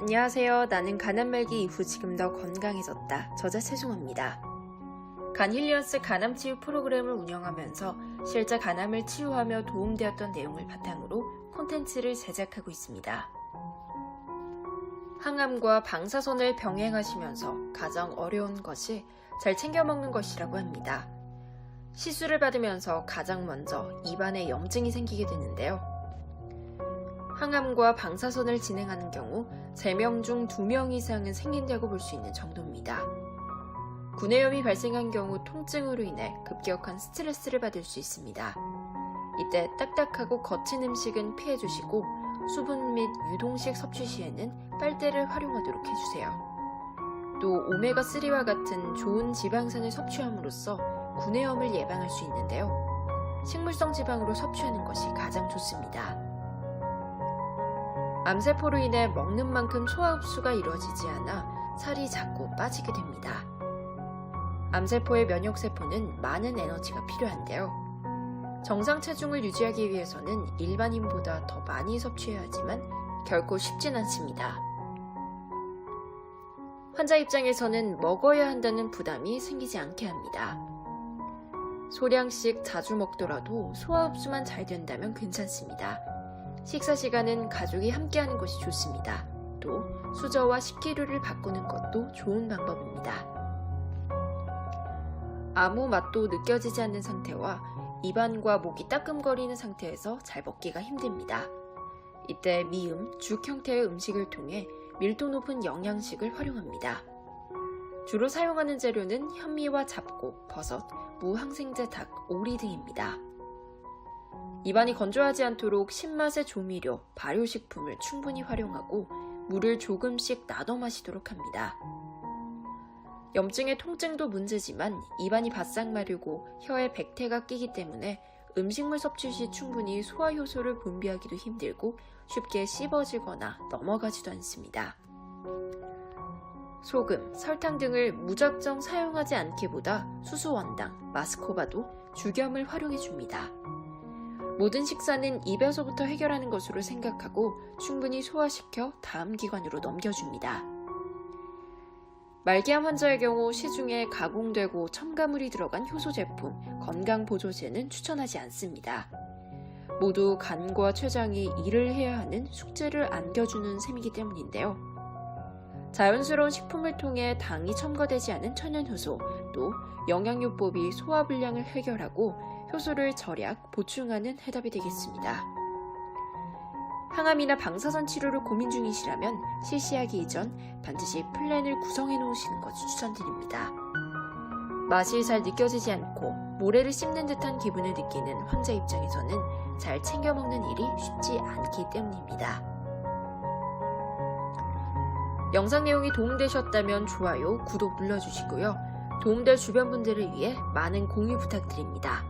안녕하세요. 나는 간암 말기 이후 지금 더 건강해졌다. 저자 최종호입니다. 간힐리언스 간암 치유 프로그램을 운영하면서 실제 간암을 치유하며 도움되었던 내용을 바탕으로 콘텐츠를 제작하고 있습니다. 항암과 방사선을 병행하시면서 가장 어려운 것이 잘 챙겨 먹는 것이라고 합니다. 시술을 받으면서 가장 먼저 입안에 염증이 생기게 되는데요. 항암과 방사선을 진행하는 경우 3명 중 2명 이상은 생긴다고 볼 수 있는 정도입니다. 구내염이 발생한 경우 통증으로 인해 급격한 스트레스를 받을 수 있습니다. 이때 딱딱하고 거친 음식은 피해 주시고 수분 및 유동식 섭취 시에는 빨대를 활용하도록 해주세요. 또 오메가3와 같은 좋은 지방산을 섭취함으로써 구내염을 예방할 수 있는데요. 식물성 지방으로 섭취하는 것이 가장 좋습니다. 암세포로 인해 먹는 만큼 소화 흡수가 이루어지지 않아 살이 자꾸 빠지게 됩니다. 암세포의 면역세포는 많은 에너지가 필요한데요. 정상 체중을 유지하기 위해서는 일반인보다 더 많이 섭취해야 하지만 결코 쉽진 않습니다. 환자 입장에서는 먹어야 한다는 부담이 생기지 않게 합니다. 소량씩 자주 먹더라도 소화 흡수만 잘 된다면 괜찮습니다. 식사 시간은 가족이 함께하는 것이 좋습니다. 또 수저와 식기류를 바꾸는 것도 좋은 방법입니다. 아무 맛도 느껴지지 않는 상태와 입안과 목이 따끔거리는 상태에서 잘 먹기가 힘듭니다. 이때 미음, 죽 형태의 음식을 통해 밀도 높은 영양식을 활용합니다. 주로 사용하는 재료는 현미와 잡곡, 버섯, 무항생제 닭, 오리 등입니다. 입안이 건조하지 않도록 신맛의 조미료, 발효식품을 충분히 활용하고 물을 조금씩 나눠 마시도록 합니다. 염증의 통증도 문제지만 입안이 바싹 마르고 혀에 백태가 끼기 때문에 음식물 섭취 시 충분히 소화 효소를 분비하기도 힘들고 쉽게 씹어지거나 넘어가지도 않습니다. 소금, 설탕 등을 무작정 사용하지 않기보다 수수원당, 마스코바도 죽염을 활용해 줍니다. 모든 식사는 입에서부터 해결하는 것으로 생각하고 충분히 소화시켜 다음 기관으로 넘겨줍니다. 말기암 환자의 경우 시중에 가공되고 첨가물이 들어간 효소 제품, 건강 보조제는 추천하지 않습니다. 모두 간과 췌장이 일을 해야 하는 숙제를 안겨주는 셈이기 때문인데요. 자연스러운 식품을 통해 당이 첨가되지 않은 천연효소, 또 영양요법이 소화불량을 해결하고 효소를 절약, 보충하는 해답이 되겠습니다. 항암이나 방사선 치료를 고민 중이시라면 실시하기 이전 반드시 플랜을 구성해 놓으시는 것을 추천드립니다. 맛이 잘 느껴지지 않고 모래를 씹는 듯한 기분을 느끼는 환자 입장에서는 잘 챙겨 먹는 일이 쉽지 않기 때문입니다. 영상 내용이 도움되셨다면 좋아요, 구독 눌러주시고요. 도움될 주변 분들을 위해 많은 공유 부탁드립니다.